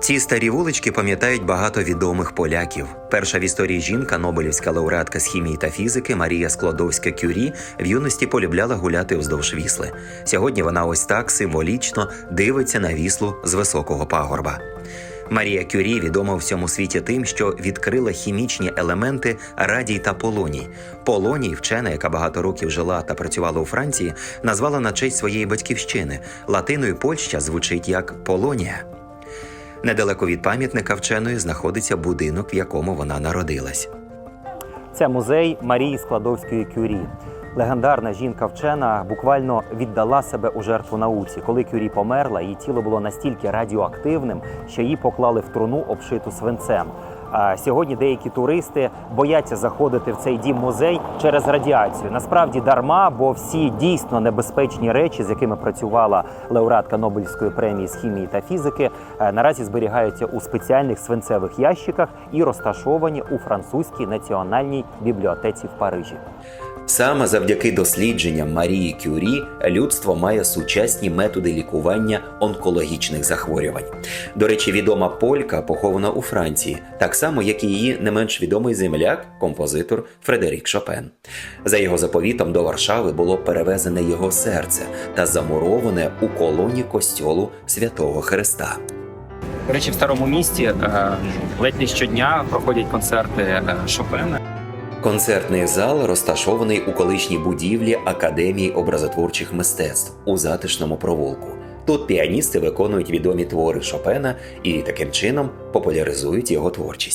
Ці старі вулички пам'ятають багато відомих поляків. Перша в історії жінка, Нобелівська лауреатка з хімії та фізики Марія Складовська Кюрі в юності полюбляла гуляти вздовж вісли. Сьогодні вона ось так символічно дивиться на віслу з високого пагорба. Марія Кюрі відома у всьому світі тим, що відкрила хімічні елементи радій та полоній. Полоній, вчена, яка багато років жила та працювала у Франції, назвала на честь своєї батьківщини. Латиною Польща звучить як Полонія. Недалеко від пам'ятника вченої знаходиться будинок, в якому вона народилась. Це музей Марії Складовської Кюрі. Легендарна жінка-вчена буквально віддала себе у жертву науці. Коли Кюрі померла, її тіло було настільки радіоактивним, що її поклали в труну, обшиту свинцем. Сьогодні деякі туристи бояться заходити в цей дім музей через радіацію. Насправді дарма, бо всі дійсно небезпечні речі, з якими працювала лауреатка Нобелівської премії з хімії та фізики, е, наразі зберігаються у спеціальних свинцевих ящиках і розташовані у французькій національній бібліотеці в Парижі. Саме завдяки дослідженням Марії Кюрі людство має сучасні методи лікування онкологічних захворювань. До речі, відома полька похована у Франції, так само як і її не менш відомий земляк, композитор Фредерік Шопен. За його заповітом до Варшави було перевезене його серце та замуроване у колоні костьолу святого Христа. До речі, в старому місті е, ледь не щодня проходять концерти е, Шопена. Концертний зал розташований у колишній будівлі Академії образотворчих мистецтв у затишному провулку. Тут піаністи виконують відомі твори Шопена і таким чином популяризують його творчість.